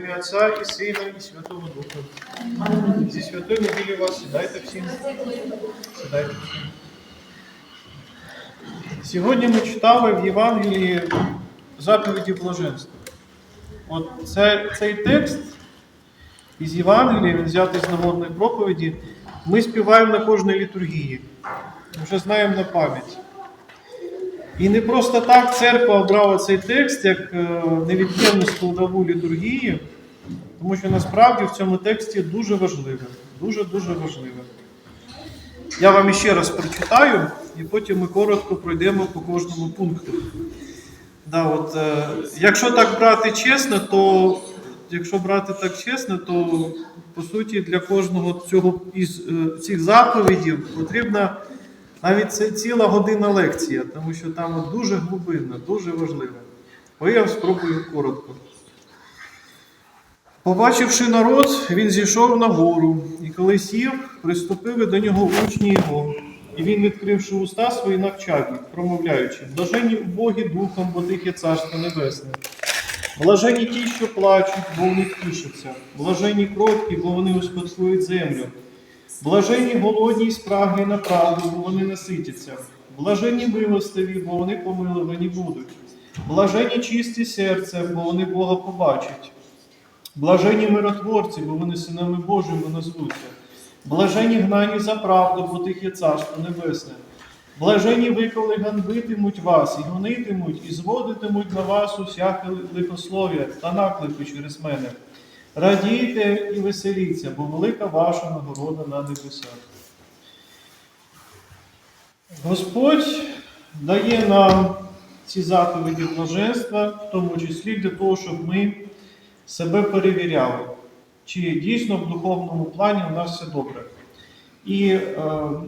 ім'я Отця і Сина, і Святого Духа. Зі святої неділі вас сідайте всім. Сідайте всім. Сьогодні ми читали в Євангелії заповіді блаженства. От це, цей текст із Євангелія, він взятий з нагодної проповіді, ми співаємо на кожній літургії. Вже знаємо на пам'ять. І не просто так церква обрала цей текст як е, невід'ємну складову літургії, тому що насправді в цьому тексті дуже важливе, дуже-дуже важливе. Я вам іще раз прочитаю, і потім ми коротко пройдемо по кожному пункту. Да, от, е, якщо так брати чесно, то якщо брати так чесно, то по суті для кожного цього із е, цих заповідів потрібна навіть це ціла година лекція, тому що там дуже глибинно, дуже важливо. Бо я спробую коротко. Побачивши народ, він зійшов на гору, і коли сів, приступили до нього учні його. І він, відкривши уста свої, навчав їх, промовляючи, блаженні убогі духом, бо тих царство небесне. Блаженні ті, що плачуть, бо в них тішаться. Блаженні кроткі, бо вони успадкують землю. Блаженні голодні й спраглі на правду, бо вони наситяться. Блаженні милостиві, бо вони помилувані будуть. Блаженні чисті серцем, бо вони Бога побачать. Блаженні миротворці, бо вони синами Божими назвуться. Блаженні гнані за правду, бо тих є царство небесне. Блаженні ви, коли ганбитимуть вас, і гонитимуть, і зводитимуть на вас усяке лихослов'я та наклепи через мене. Радійте і веселіться, бо велика ваша нагорода на небесах. Господь дає нам ці заповіді блаженства, в тому числі для того, щоб ми себе перевіряли, чи дійсно в духовному плані у нас все добре. І е,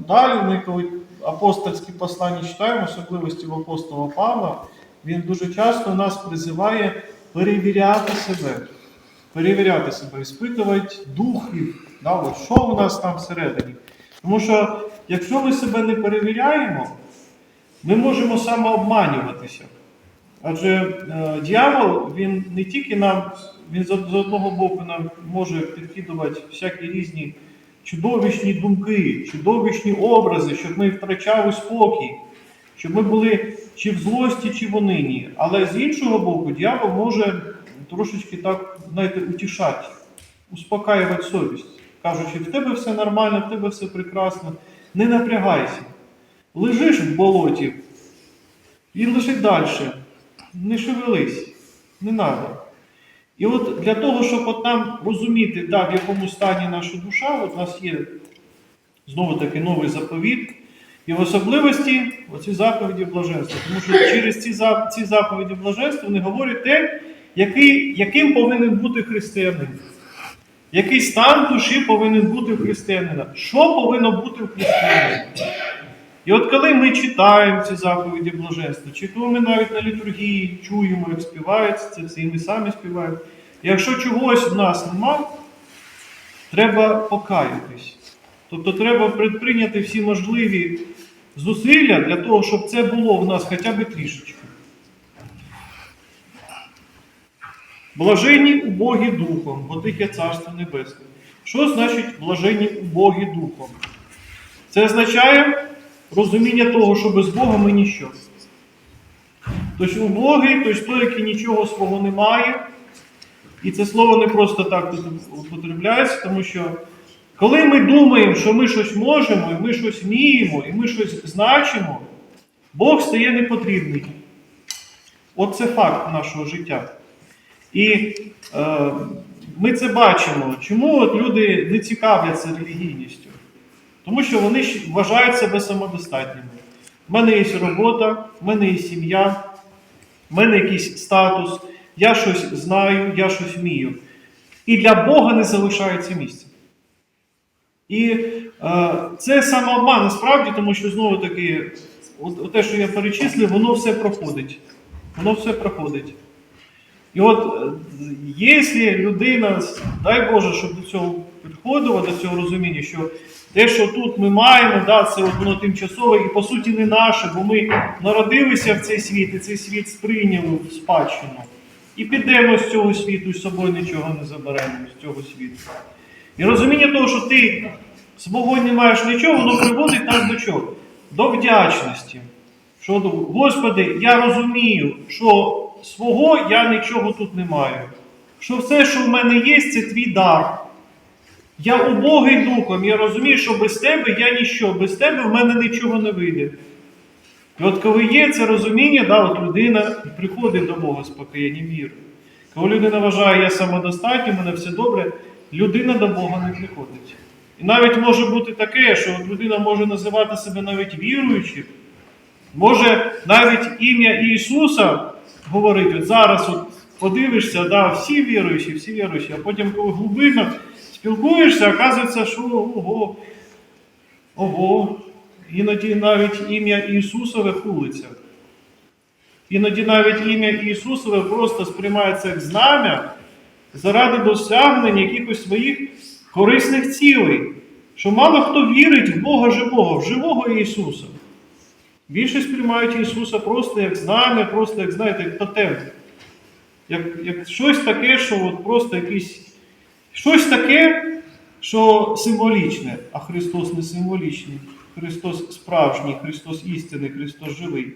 далі ми, коли апостольські послання читаємо, особливості в апостола Павла, він дуже часто нас призиває перевіряти себе, перевіряти себе, іспитувати духів, да, от, що у нас там всередині. Тому що якщо ми себе не перевіряємо, ми можемо самообманюватися. Адже е, дьявол, він не тільки нам, він з одного боку нам може підкидувати всякі різні чудовищні думки, чудовищні образи, щоб ми втрачали спокій, щоб ми були чи в злості, чи в унині. Але з іншого боку, дьявол може трошечки так, знаєте, утішати, успокаювати совість, кажучи, в тебе все нормально, в тебе все прекрасно, не напрягайся. Лежиш в болоті і лежи далі, не шевелись, не треба. І от для того, щоб от нам розуміти, да, в якому стані наша душа, от у нас є знову таки новий заповіт, і в особливості оці заповіді блаженства. Тому що через ці, заповіді блаженства вони говорять те, який, яким повинен бути християнин. Який стан душі повинен бути у християнина? Що повинно бути у християнина? І от коли ми читаємо ці заповіді блаженства, чи коли ми навіть на літургії чуємо, як співається це все, і ми самі співаємо. Якщо чогось в нас нема, треба покаятись. Тобто треба предприйняти всі можливі зусилля для того, щоб це було в нас хоча б трішечки. Блаженні убогі духом, бо тих царство небесне. Що значить блаженні убогі духом? Це означає розуміння того, що без Бога ми ніщо. Тобто убогий, тобто той, який нічого свого не має. І це слово не просто так тут тому що коли ми думаємо, що ми щось можемо, і ми щось вміємо, і ми щось значимо, Бог стає непотрібний. От це факт нашого життя. І е, ми це бачимо. Чому от люди не цікавляться релігійністю? Тому що вони вважають себе самодостатніми. У мене є робота, в мене є сім'я, в мене якийсь статус, я щось знаю, я щось вмію. І для Бога не залишається місця. І е, це самообман насправді, тому що знову таки, от, от те, що я перечислив, воно все проходить. Воно все проходить. І от, е, якщо людина, дай Боже, щоб до цього підходила, до цього розуміння, що те, що тут ми маємо, да, це воно тимчасове і по суті не наше, бо ми народилися в цей світ, і цей світ сприйняли в спадщину. І підемо з цього світу, з собою нічого не заберемо з цього світу. І розуміння того, що ти свого не маєш нічого, воно приводить нас до чого? До вдячності. Що, Господи, я розумію, що свого я нічого тут не маю. Що все, що в мене є, це твій дар. Я убогий духом, я розумію, що без тебе я ніщо, без тебе в мене нічого не вийде. І от коли є це розуміння, да, от людина приходить до Бога з покаянням віри. Коли людина вважає, я самодостатньо, в мене все добре, людина до Бога не приходить. І навіть може бути таке, що людина може називати себе навіть віруючим, може навіть ім'я Ісуса говорити, от зараз от подивишся, да, всі віруючі, всі віруючі, а потім, коли глибина спілкуєшся, оказується, що ого, ого, іноді навіть ім'я Ісусове хулиться. Іноді навіть ім'я Ісусове просто сприймається як знам'я заради досягнення якихось своїх корисних цілей. Що мало хто вірить в Бога живого, в живого Ісуса. Більшість сприймають Ісуса просто як знам'я, просто як, знаєте, як тотем. Як, як щось таке, що от просто якийсь. Щось таке, що символічне, а Христос не символічний. Христос справжній, Христос істинний, Христос живий.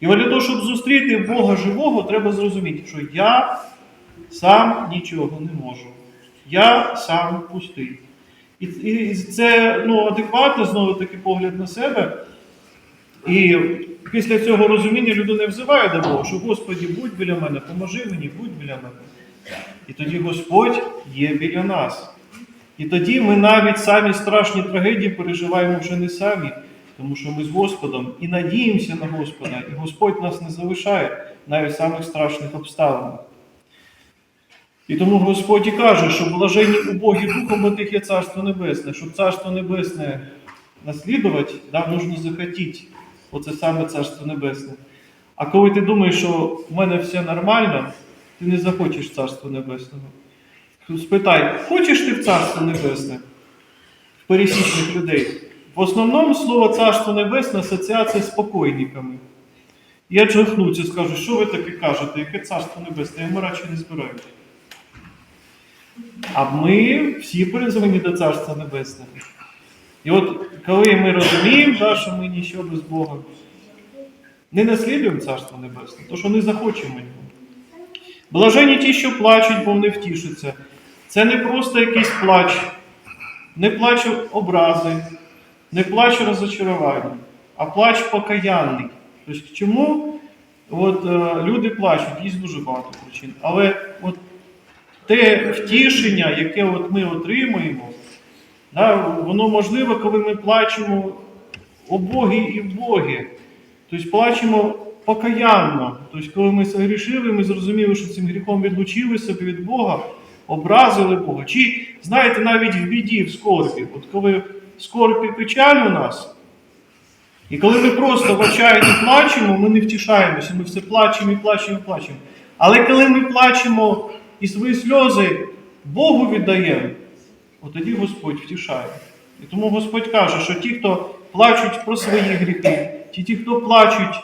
І для того, щоб зустріти Бога живого, треба зрозуміти, що я сам нічого не можу. Я сам пустий. І, і це ну, адекватно, знову таки погляд на себе. І після цього розуміння людина взиває до Бога, що Господі, будь біля мене, поможи мені, будь біля мене. І тоді Господь є біля нас. І тоді ми навіть самі страшні трагедії переживаємо вже не самі, тому що ми з Господом і надіємося на Господа, і Господь нас не залишає навіть в самих страшних обставинах. І тому Господь і каже, що блаженні убогі духом тих є Царство Небесне. Щоб Царство Небесне наслідувати, да, нужно захотіти. Оце саме Царство Небесне. А коли ти думаєш, що в мене все нормально, ти не захочеш Царства Небесного. Спитай, хочеш ти в Царство Небесне? В пересічних людей. В основному слово Царство Небесне асоціація з покойниками. Я джахнуться, скажу, що ви таке кажете, яке царство небесне, я радше не збираюся. А ми всі призвані до Царства Небесного. І от коли ми розуміємо, да, що ми нічого без Бога, не наслідуємо Царство Небесне, то що не захочемо його. Блажені ті, що плачуть, бо вони втішаться. Це не просто якийсь плач, не плач образи, не плач розочарування, а плач покаянний. Тобто, чому от, е, люди плачуть? Є дуже багато причин. Але от те втішення, яке от ми отримуємо, да, воно можливо, коли ми плачемо о і в Богі. Тобто плачемо покаянно. Тобто, коли ми согрішили, ми зрозуміли, що цим гріхом відлучили себе від Бога, образили Бога. Чи, знаєте, навіть в біді, в скорбі. От коли скорб і печаль у нас, і коли ми просто в отчаянні плачемо, ми не втішаємося, ми все плачемо і плачемо і плачемо. Але коли ми плачемо і свої сльози Богу віддаємо, от тоді Господь втішає. І тому Господь каже, що ті, хто плачуть про свої гріхи, ті, ті, хто плачуть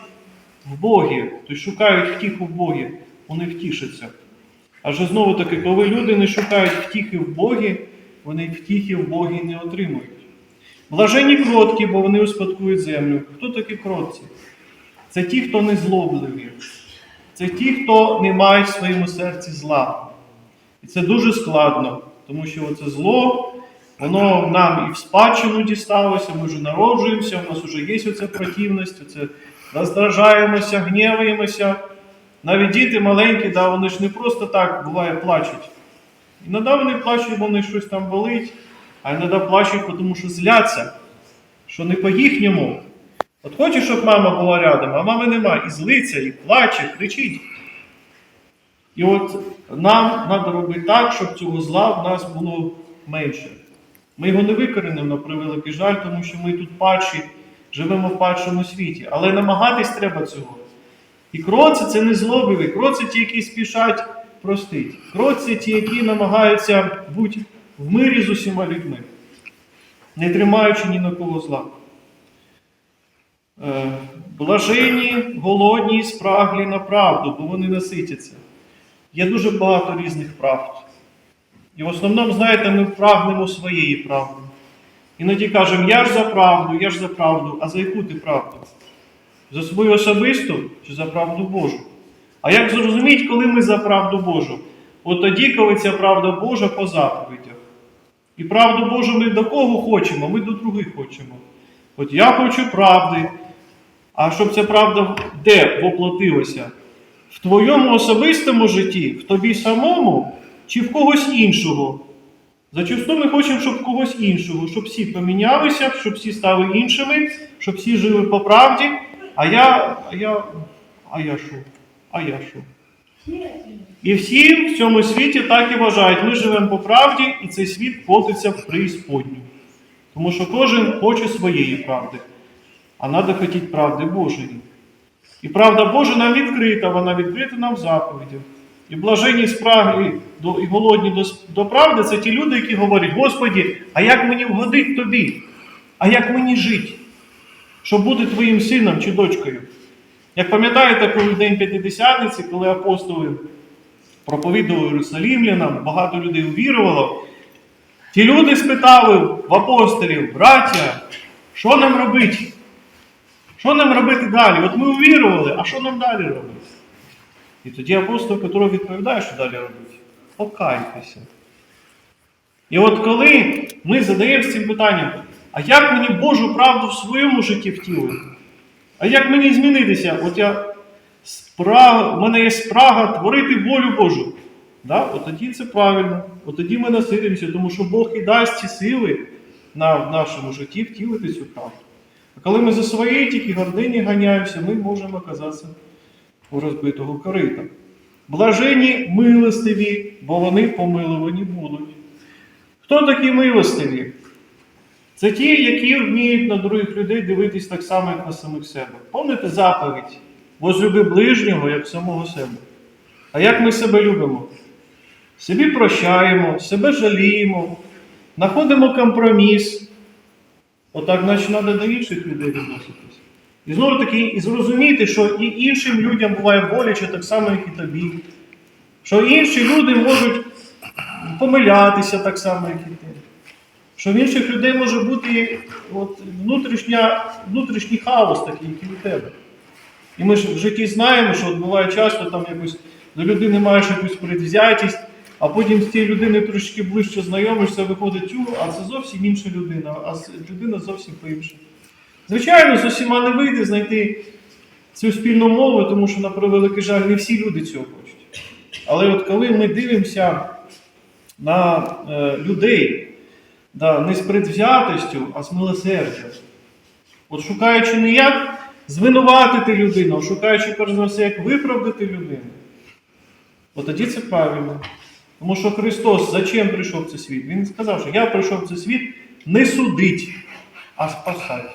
в Богі, тобто шукають втіху в Богі, вони втішаться. Адже знову таки, коли люди не шукають втіхи в Богі, вони втіхи в Богі не отримують. Блажені кроткі, бо вони успадкують землю. Хто такі кротці? Це ті, хто не злобливі. Це ті, хто не мають в своєму серці зла. І це дуже складно, тому що це зло, воно нам і в спадщину дісталося, ми вже народжуємося, у нас вже є оця противність, оце роздражаємося, гніваємося. Навіть діти маленькі, да, вони ж не просто так буває плачуть. Іноді вони плачуть, бо вони щось там болить, а іноді плачуть, тому що зляться, що не по-їхньому. От хочеш, щоб мама була рядом, а мами немає. І злиться, і плаче, кричить. І от нам треба робити так, щоб цього зла в нас було менше. Ми його не викоренимо на превеликий жаль, тому що ми тут падші, живемо в падшому світі. Але намагатись треба цього. І кроці це не злобиві, кроці ті, які спішать простити. Кроці ті, які намагаються бути в мирі з усіма людьми, не тримаючи ні на кого зла. Е, Блажені, голодні, спраглі на правду, бо вони наситяться. Є дуже багато різних правд. І в основному, знаєте, ми прагнемо своєї правди. Іноді кажемо, я ж за правду, я ж за правду, а за яку ти правду? За свою особисту чи за правду Божу? А як зрозуміти, коли ми за правду Божу? От тоді, коли ця правда Божа по заповідях. І правду Божу ми до кого хочемо? Ми до других хочемо. От я хочу правди. А щоб ця правда де воплотилася? В твоєму особистому житті, в тобі самому чи в когось іншого? Зачасту ми хочемо, щоб в когось іншого, щоб всі помінялися, щоб всі стали іншими, щоб всі жили по правді. А я, а я, а я що? А я що? І всі в цьому світі так і вважають. Ми живемо по правді, і цей світ котиться в преісподню. Тому що кожен хоче своєї правди, а треба хотіти правди Божої. І правда Божа нам відкрита, вона відкрита нам в заповідях. І блажені спраглі і голодні до, до правди це ті люди, які говорять, Господі, а як мені вгодить тобі? А як мені жити? Щоб бути твоїм сином чи дочкою? Як пам'ятаєте, коли в День П'ятидесятниці, коли апостоли проповідували Єрусалімлянам, багато людей увірувало, ті люди спитали в апостолів, браття, що нам робити? Що нам робити далі? От ми увірували, а що нам далі робити? І тоді апостол Петро відповідає, що далі робити. Покайтеся. І от коли ми задаємося цим питанням, а як мені Божу правду в своєму житті втілити? А як мені змінитися? От я спрага, в мене є спрага творити волю Божу. Да? От тоді це правильно. От тоді ми наситимося, тому що Бог і дасть ці сили на, в нашому житті втілити цю правду. А коли ми за своєї тільки гордині ганяємося, ми можемо оказатися у розбитого корита. Блажені милостиві, бо вони помилувані будуть. Хто такі милостиві? Це ті, які вміють на других людей дивитись так само, як на самих себе. Помните заповідь? Возлюби ближнього, як самого себе. А як ми себе любимо? Собі прощаємо, себе жаліємо, знаходимо компроміс. Отак, значить, треба до інших людей відноситись. І знову таки, і зрозуміти, що і іншим людям буває боляче так само, як і тобі. Що інші люди можуть помилятися так само, як і ти. Що в інших людей може бути от, внутрішня, внутрішній хаос такий, як і у тебе. І ми ж в житті знаємо, що от буває часто там якось до людини маєш якусь предвзятість, а потім з цією людиною трошки ближче знайомишся, виходить, тю, а це зовсім інша людина, а людина зовсім по-іншому. Звичайно, з усіма не вийде знайти цю спільну мову, тому що, на превеликий жаль, не всі люди цього хочуть. Але от коли ми дивимося на е, людей, да, не з предвзятостю, а з милосердям, от шукаючи не як звинуватити людину, а шукаючи перш за все, як виправдати людину, от тоді це правильно. Тому що Христос зачем прийшов в цей світ? Він сказав, що я прийшов в цей світ не судить, а спасати.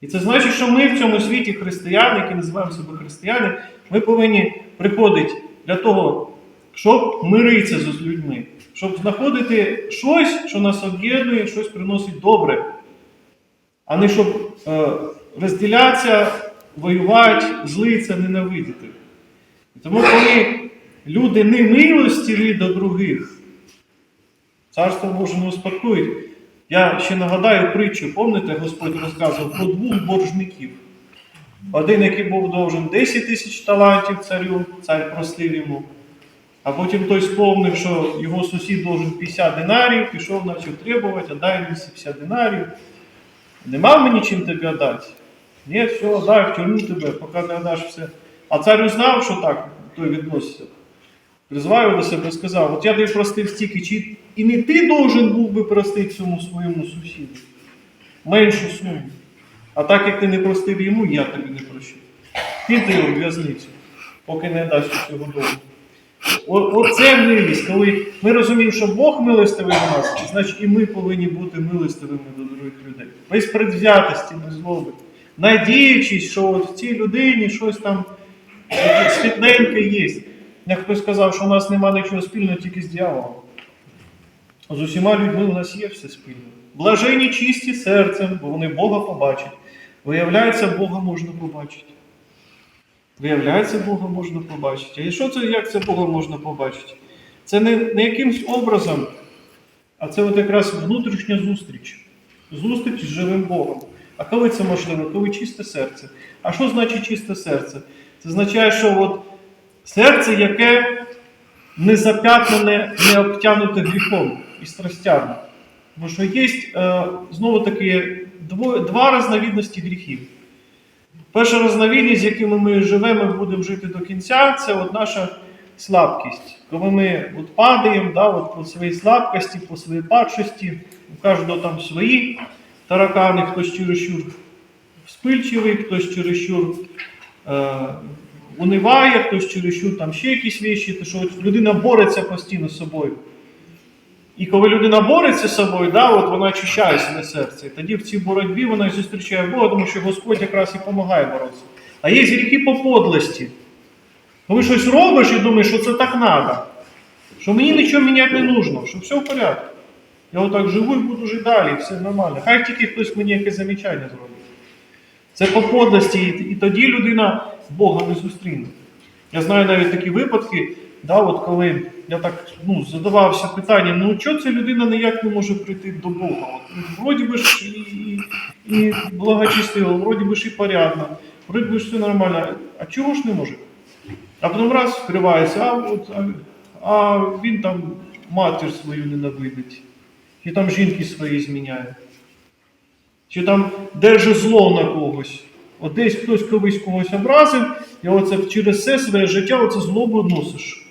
І це значить, що ми в цьому світі християни, які називаємо себе християни, ми повинні приходити для того, щоб миритися з людьми, щоб знаходити щось, що нас об'єднує, щось приносить добре, а не щоб е, розділятися, воювати, злитися, ненавидіти. Тому, коли люди не милостиві до других, царство Боже не успокоїть. Я ще нагадаю притчу, пам'ятаєте, Господь розказував про двох боржників. Один, який був должен 10 тисяч талантів царю, цар простив йому. А потім той сповнив, що його сусід должен 50 динарів, пішов, почав требувати, а дай мені 50 динарів. Нема мені чим тобі віддати? Ні, все, дай в тюрму тебе, поки не віддаш все. А цар узнав, що так той відноситься. Призвав до себе і сказав, от я тобі простив стільки, чи і не ти должен був би простити цьому своєму сусіду. Меншу суму. А так як ти не простив йому, я тобі не прощу. Ти його в'язницю, поки не дасть цього дому. Оце милість, коли ми розуміємо, що Бог милостивий до нас, значить і ми повинні бути милостивими до других людей. Без предвзятості, без злоби. Надіючись, що от в цій людині щось там таке світленьке є. Як хтось сказав, що у нас немає нічого спільного тільки з дьяволом. З усіма людьми у нас є все спільне. Блажені чисті серцем, бо вони Бога побачать. Виявляється, Бога можна побачити. Виявляється, Бога можна побачити. А що це, як це Бога можна побачити? Це не, не якимсь образом, а це от якраз внутрішня зустріч. Зустріч з живим Богом. А коли це можливо? Коли чисте серце. А що значить чисте серце? Це означає, що от серце, яке не зап'ятнене, не обтянуте гріхом і страстями. Тому що є е, знову таки два різновидності гріхів. Перша різновидність, з якими ми живемо будемо жити до кінця, це от наша слабкість. Коли ми от падаємо да, от по своїй слабкості, по своїй падшості, у кожного там свої таракани, хтось чересчур вспильчивий, хтось чересчур е, униває, хтось чересчур там ще якісь віші, то що людина бореться постійно з собою. І коли людина бореться з собою, да, от вона очищає своє серце. І тоді в цій боротьбі вона зустрічає Бога, тому що Господь якраз і допомагає боротися. А є гріхи по подлості. Коли щось робиш і думаєш, що це так треба, що мені нічого міняти не нужно, що все в порядку. Я отак живу і буду жити далі, все нормально. Хай тільки хтось мені якесь замічання зробить. Це по подлості, і тоді людина Бога не зустріне. Я знаю навіть такі випадки, да, от коли я так ну, задавався питанням, ну чого ця людина ніяк не може прийти до Бога? От, ну, вроді би ж і, і, благочестиво, вроді би ж і порядно, вроді би ж все нормально. А чого ж не може? А потім раз вкривається, а, от, а, а він там матір свою ненавидить, чи там жінки свої зміняє, чи там держить зло на когось. От десь хтось колись когось образив, і оце через все своє життя оце злобу носиш.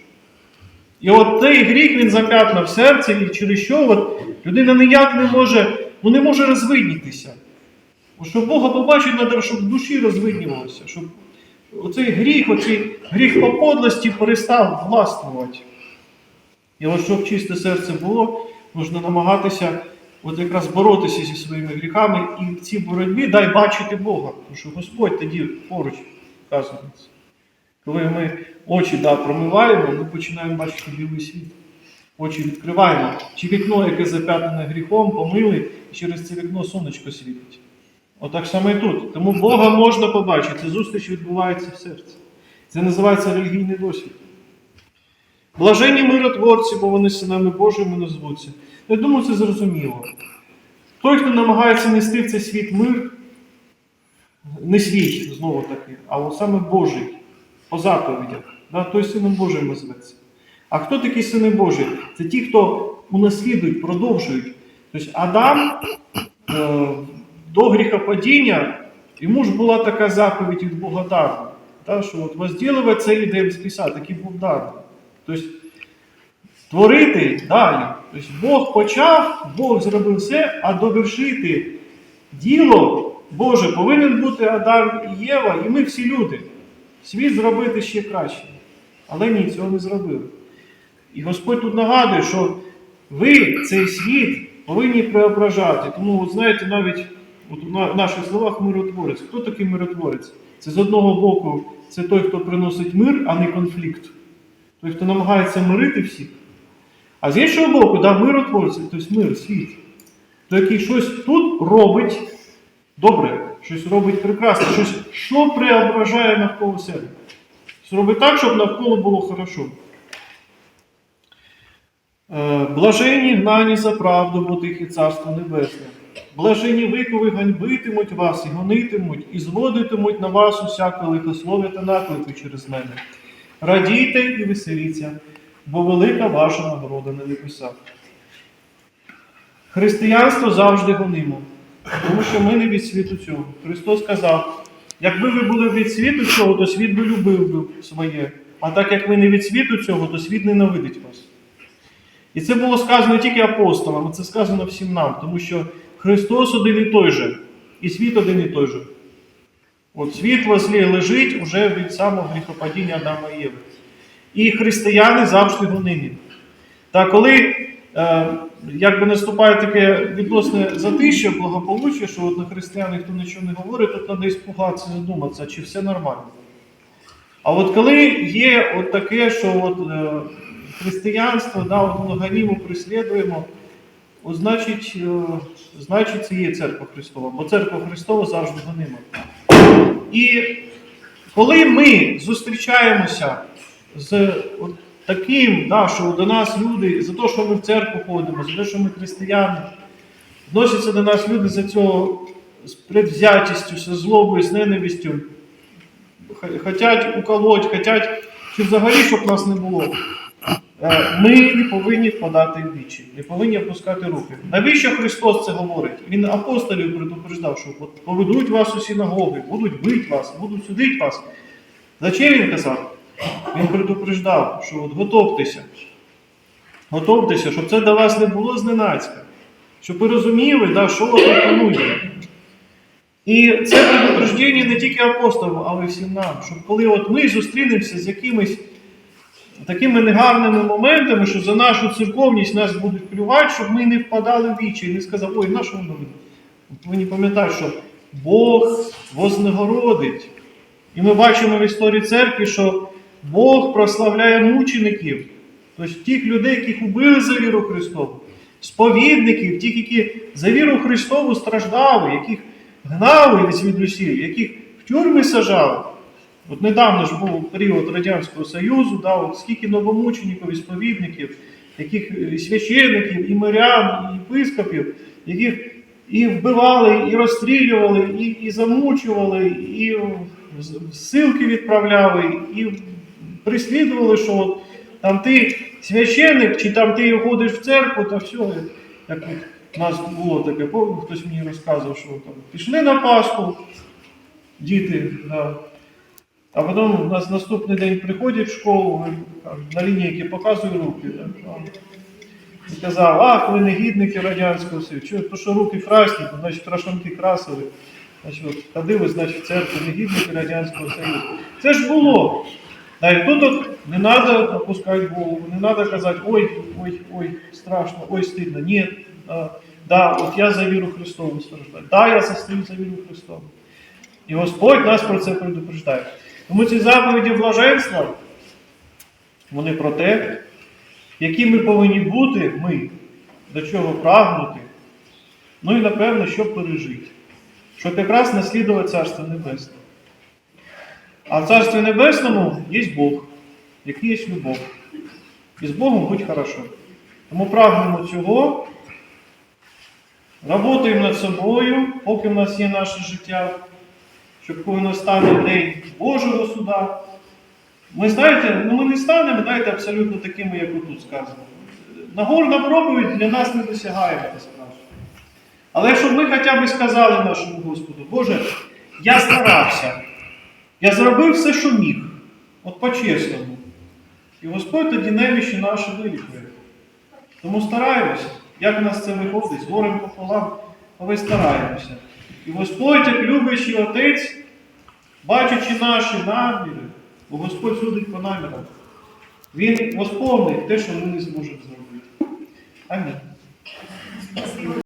І от цей гріх він зап'ятнав в серці, і через що от, людина ніяк не може, ну не може розвиднітися. Бо щоб Бога побачити, треба, щоб в душі розвиднювалося, щоб оцей гріх, оцей гріх по подлості перестав властвувати. І от щоб чисте серце було, можна намагатися от якраз боротися зі своїми гріхами і в цій боротьбі дай бачити Бога, тому що Господь тоді поруч вказується. Коли ми очі да, промиваємо, ми починаємо бачити білий світ. Очі відкриваємо. Чи вікно, яке зап'ятнене гріхом, помили, і через це вікно сонечко світить. Отак само і тут. Тому Бога можна побачити. Зустріч відбувається в серці. Це називається релігійний досвід. Блаженні миротворці, бо вони синами Божими назвуться. Я думаю, це зрозуміло. Той, хто намагається нести в цей світ мир, не свій, знову таки, а саме Божий, по заповідях, да, той сином Божим зветься. А хто такі сини Божі? Це ті, хто унаслідують, продовжують. Тобто Адам е, до гріхопадіння, йому ж була така заповідь від Бога та, що от возділувати це ідеям спіса, такий був дарний. Тобто творити далі. Тобто Бог почав, Бог зробив все, а довершити діло Боже повинен бути Адам і Єва, і ми всі люди. Світ зробити ще краще. Але ні, цього не зробили. І Господь тут нагадує, що ви цей світ повинні преображати. Тому, от знаєте, навіть от в наших словах миротворець. Хто такий миротворець? Це з одного боку, це той, хто приносить мир, а не конфлікт. Той, хто намагається мирити всіх. А з іншого боку, да, миротворці, тобто мир, світ, той, який щось тут робить добре, щось робить прекрасне, щось, що преображає навколо себе. Щось робить так, щоб навколо було хорошо. Е, Блажені гнані за правду, бо тих і царство небесне. Блажені ви, коли ганьбитимуть вас і гонитимуть, і зводитимуть на вас усяке лихослов'я та наклики через мене. Радійте і веселіться, бо велика ваша нагорода на небесах. Християнство завжди гонимо, тому що ми не від світу цього. Христос сказав: якби ви були від світу цього, то світ би любив би своє. А так як ви не від світу цього, то світ ненавидить вас. І це було сказано тільки апостолам, це сказано всім нам, тому що Христос один і той же, і світ один і той же. От світ возлі лежить уже від самого гріхопадіння Адама і Єви. І християни завжди гонимі. Та коли е, якби наступає таке відносне затишя, благополуччя, що от на християн ніхто нічого не говорить, то треба іспугатися, задуматися, чи все нормально. А от коли є от таке, що от, е, християнство, да, от преслідуємо, от, значить, е, значить, це є церква Христова, бо церква Христова завжди гонима. І Коли ми зустрічаємося з таким, да, що до нас люди, за те, що ми в церкву ходимо, за те, що ми християни, відносяться до нас люди за цього з предвзятістю, з злобою, з ненавистю, х- хотять уколоть, хотять, чи взагалі, щоб нас не було. Е, Ми не повинні впадати в вічі, не повинні опускати руки. Навіщо Христос це говорить? Він апостолів предупреждав, що поведуть вас у синагоги, будуть бити вас, будуть судити вас. Зачем він казав? Він предупреждав, що от готовтеся. Готовтеся, щоб це до вас не було зненацька. Щоб ви розуміли, да, що вас пропонує. І це предупреждення не тільки апостолам, але й всім нам. Щоб коли от ми зустрінемося з якимись такими негарними моментами, що за нашу церковність нас будуть плювати, щоб ми не впадали в вічі і не сказали, ой, на що воно мені? Повинні пам'ятати, що Бог вознагородить. І ми бачимо в історії церкви, що Бог прославляє мучеників, тобто тих людей, яких убили за віру Христову, сповідників, тих, які за віру Христову страждали, яких гнали від звідусіль, яких в тюрми сажали. От недавно ж був період Радянського Союзу, да, от скільки новомучеників і сповідників, яких е, священників, і мирян, і єпископів, яких і вбивали, і розстрілювали, і, і замучували, і в відправляли, і прислідували, що от, там ти священник, чи там ти ходиш в церкву, та все. Як от у нас було таке, хтось мені розказував, що там пішли на Пасху, діти, да, а потім у нас наступний день приходять в школу, на лінійки показують руки. І казав, ах, ви негідники Радянського Союзу. То, що руки красні, то значить крашанки красили. Значить, от, ходили, значить, в церкву негідники Радянського Союзу. Це ж було. Да, і тут от не треба опускати голову, не треба казати, ой, ой, ой, страшно, ой, стидно. Ні, а, да, от я за віру Христову страждаю. Да, я застою за віру Христову. І Господь нас про це предупреждає. Тому ці заповіді блаженства, вони про те, які ми повинні бути, ми, до чого прагнути, ну і напевно, що пережити. Щоб якраз наслідувати Царство Небесне. А в Царстві Небесному є Бог, який є любов. І з Богом будь хорошо. Тому прагнемо цього, Работаємо над собою, поки в нас є наше життя, щоб коли настане день Божого суда. Ми знаєте, ну ми не станемо, знаєте, абсолютно такими, як отут сказано. Нагорна проповідь для нас не досягає насправді. Але щоб ми хоча б сказали нашому Господу, Боже, я старався, я зробив все, що міг, от по-чесному. І Господь тоді немічі наші вилікує. Тому стараємося, як в нас це виходить, з горем пополам, але стараємося. І Господь, як любящий Отець, бачачи наші наміри, бо Господь судить по намірам, Він восповнить те, що ми не зможемо зробити. Амінь.